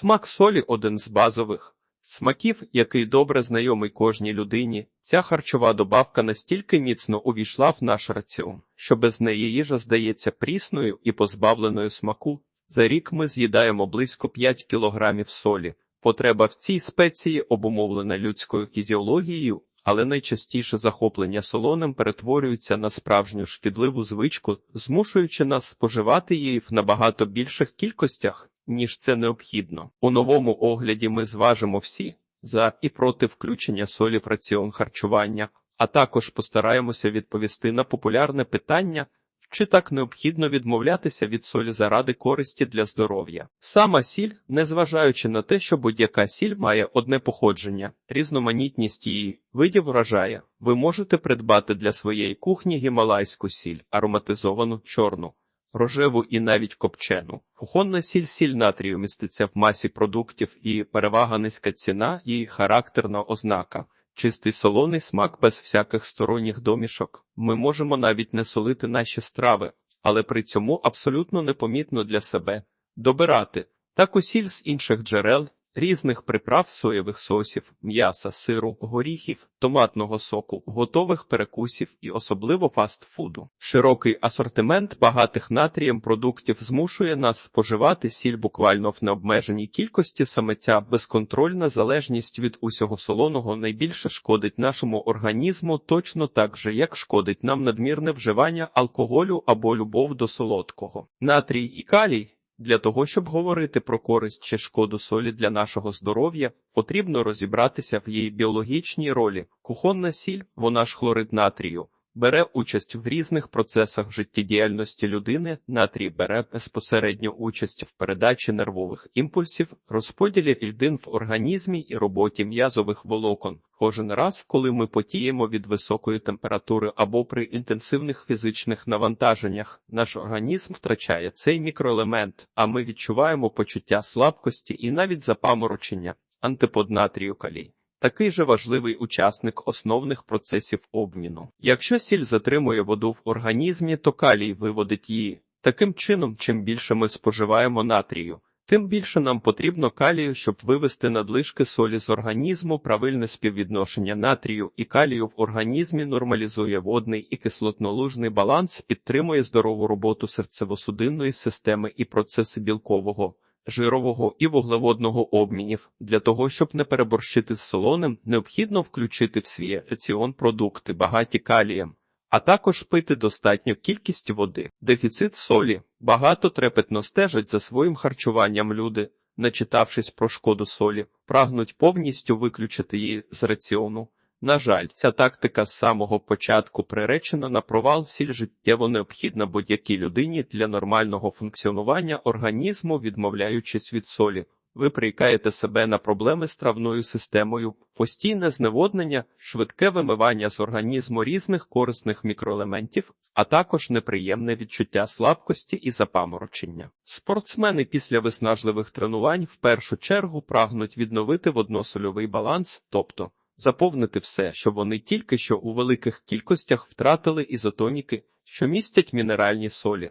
Смак солі один з базових смаків, який добре знайомий кожній людині. Ця харчова добавка настільки міцно увійшла в наш раціон, що без неї їжа здається прісною і позбавленою смаку. За рік ми з'їдаємо близько 5 кілограмів солі. Потреба в цій спеції обумовлена людською фізіологією, але найчастіше захоплення солоним перетворюється на справжню шкідливу звичку, змушуючи нас споживати її в набагато більших кількостях, ніж це необхідно. У новому огляді ми зважимо всі за і проти включення солі в раціон харчування, а також постараємося відповісти на популярне питання. Чи так необхідно відмовлятися від солі заради користі для здоров'я? Сама сіль, незважаючи на те, що будь-яка сіль має одне походження, різноманітність її видів вражає, ви можете придбати для своєї кухні гімалайську сіль, ароматизовану чорну, рожеву і навіть копчену. Кухонна сіль сіль натрію міститься в масі продуктів і перевага низька ціна і характерна ознака. Чистий солоний смак без всяких сторонніх домішок. Ми можемо навіть не солити наші страви, але при цьому абсолютно непомітно для себе добирати таку сіль з інших джерел, різних приправ соєвих сосів, м'яса, сиру, горіхів, томатного соку, готових перекусів і особливо фастфуду. Широкий асортимент багатих натрієм продуктів змушує нас споживати сіль буквально в необмеженій кількості. Саме ця безконтрольна залежність від усього солоного найбільше шкодить нашому організму точно так же, як шкодить нам надмірне вживання алкоголю або любов до солодкого. Натрій і калій. Для того, щоб говорити про користь чи шкоду солі для нашого здоров'я, потрібно розібратися в її біологічній ролі. Кухонна сіль, вона ж хлорид натрію, бере участь в різних процесах життєдіяльності людини. Натрій бере безпосередню участь в передачі нервових імпульсів, розподілі рідин в організмі і роботі м'язових волокон. Кожен раз, коли ми потіємо від високої температури або при інтенсивних фізичних навантаженнях, наш організм втрачає цей мікроелемент, а ми відчуваємо почуття слабкості і навіть запаморочення, антипод натрію калій. Такий же важливий учасник основних процесів обміну. Якщо сіль затримує воду в організмі, то калій виводить її. Таким чином, чим більше ми споживаємо натрію, тим більше нам потрібно калію, щоб вивести надлишки солі з організму. Правильне співвідношення натрію і калію в організмі нормалізує водний і кислотнолужний баланс, підтримує здорову роботу серцево-судинної системи і процеси білкового жирового і вуглеводного обмінів. Для того, щоб не переборщити з солоним, необхідно включити в свій раціон продукти, багаті калієм, а також пити достатню кількість води. Дефіцит солі. Багато трепетно стежать за своїм харчуванням люди, начитавшись про шкоду солі, прагнуть повністю виключити її з раціону. На жаль, ця тактика з самого початку приречена на провал сіль життєво необхідна будь-якій людині для нормального функціонування організму, відмовляючись від солі. Ви прикаєте себе на проблеми з травною системою, постійне зневоднення, швидке вимивання з організму різних корисних мікроелементів, а також неприємне відчуття слабкості і запаморочення. Спортсмени після виснажливих тренувань в першу чергу прагнуть відновити водносольовий баланс, тобто заповнити все, що вони тільки що у великих кількостях втратили ізотоніки, що містять мінеральні солі.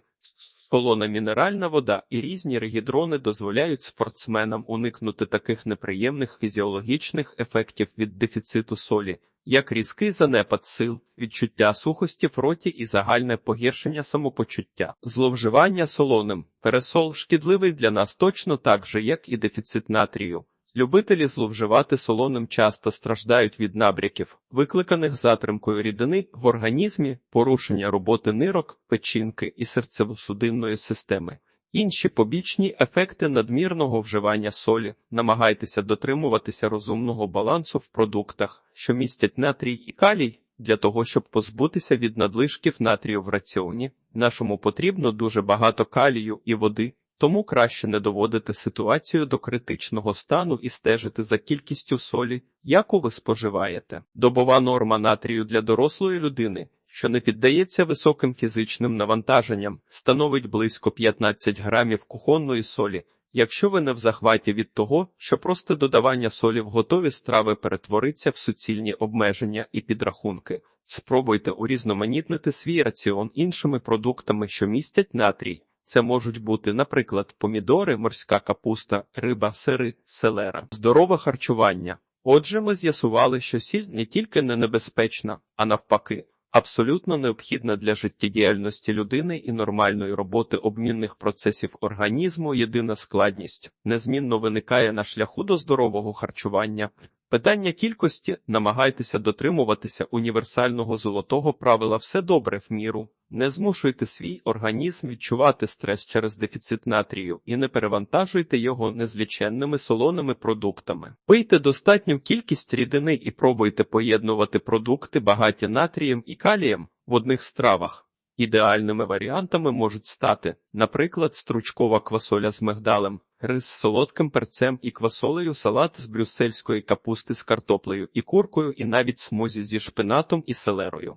Солона мінеральна вода і різні регідрони дозволяють спортсменам уникнути таких неприємних фізіологічних ефектів від дефіциту солі, як різкий занепад сил, відчуття сухості в роті і загальне погіршення самопочуття, зловживання солоним, пересол шкідливий для нас точно так же, як і дефіцит натрію. Любителі зловживати солоним часто страждають від набряків, викликаних затримкою рідини в організмі, порушення роботи нирок, печінки і серцево-судинної системи. Інші побічні ефекти надмірного вживання солі. Намагайтеся дотримуватися розумного балансу в продуктах, що містять натрій і калій. Для того, щоб позбутися від надлишків натрію в раціоні, нашому потрібно дуже багато калію і води. Тому краще не доводити ситуацію до критичного стану і стежити за кількістю солі, яку ви споживаєте. Добова норма натрію для дорослої людини, що не піддається високим фізичним навантаженням, становить близько 15 грамів кухонної солі. Якщо ви не в захваті від того, що просто додавання солі в готові страви перетвориться в суцільні обмеження і підрахунки, спробуйте урізноманітнити свій раціон іншими продуктами, що містять натрій. Це можуть бути, наприклад, помідори, морська капуста, риба, сири, селера. Здорове харчування. Отже, ми з'ясували, що сіль не тільки не небезпечна, а навпаки, абсолютно необхідна для життєдіяльності людини і нормальної роботи обмінних процесів організму. Єдина складність незмінно виникає на шляху до здорового харчування. Питання кількості намагайтеся дотримуватися універсального золотого правила все добре в міру. Не змушуйте свій організм відчувати стрес через дефіцит натрію і не перевантажуйте його незліченними солоними продуктами. Пийте достатню кількість рідини і пробуйте поєднувати продукти багаті натрієм і калієм в одних стравах. Ідеальними варіантами можуть стати, наприклад, стручкова квасоля з мигдалем, рис з солодким перцем і квасолею, салат з брюссельської капусти з картоплею і куркою, і навіть смузі зі шпинатом і селерою.